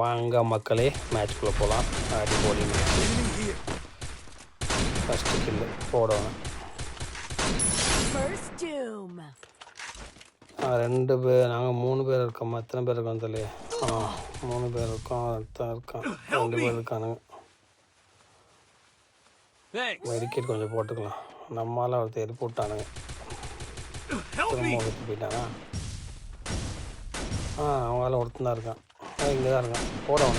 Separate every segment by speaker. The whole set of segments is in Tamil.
Speaker 1: வாங்க மக்களே மேட்ச்குள்ளே போகலாம் அடிபொலி. ஃபஸ்ட்டு கில்லு போடணும். ரெண்டு பேர் நாங்கள் மூணு பேர் இருக்கோம். எத்தனை பேர் இருக்கோம் தெரியல ஆ மூணு பேர் இருக்கோம் ஒருத்தன் இருக்கான். ரெண்டு பேர் இருக்கானுங்க. மெடிக்கெட் கொஞ்சம் போட்டுக்கலாம். நம்மளால் ஒருத்தர் எரி போட்டானுங்க.
Speaker 2: Help
Speaker 1: திரும்ப போயிட்டானா? ஆ அவங்களால ஒருத்தன் தான் இருக்கான். இங்கே தான் இருக்கான். போடணும்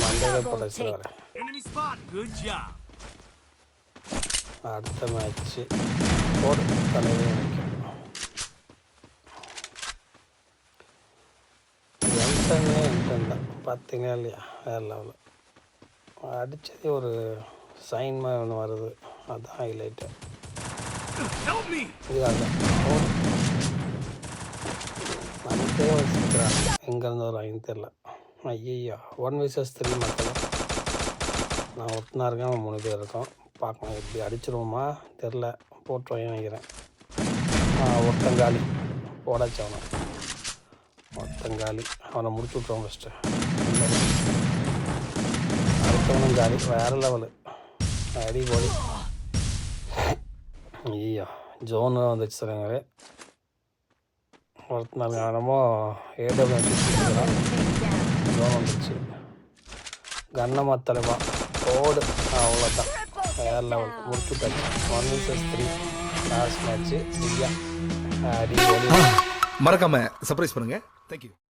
Speaker 1: மண்டே போட்ட வச்சு வரேன்
Speaker 2: Enemy spot. Good job.
Speaker 1: அடுத்த மேட்ச்சு போடு. தலைவே நிற்கும் என்டனே என்டன் தான் பார்த்தீங்களா இல்லையா? வேறு லெவலில் அடித்ததே ஒரு சைன் மாதிரி ஒன்று வருது. அதுதான் ஹைலைட்டு. இதுதான் போடு. நமக்கே வச்சுக்கிறாங்க எங்கேருந்து வராங்கன்னு தெரில ஐயா ஒன் விசஸ் த்ரீ மட்டும். நான் ஒருத்தனா இருக்கேன் அவன் மூணு பேர் இருக்கோம். பார்க்கலாம் எப்படி அடிச்சிருவோமா? தெரில போட்டுருவேன் நினைக்கிறேன். ஆ ஒருத்தங்காலி போடாச்சு அவனை. ஒருத்தங்காலி அவனை முடிச்சு விட்ருவோம் ஃபஸ்ட்டு அடுத்தவனும் காலி. வேறு லெவலு அடி போடி. ஐயா ஜோனு வந்துச்சு சொல்லுங்களே ஒருத்தனாங்க என்னமோ ஏடபிள்யூ ஜோன் வந்துச்சு கன்னமா தலைவா. ஓடு அவ்வளோதான் வேறு level முடிச்சுட்டாச்சு. One versus three last match ஐயா
Speaker 3: மறக்காம சர்ப்ரைஸ் பண்ணுங்க. தேங்க்யூ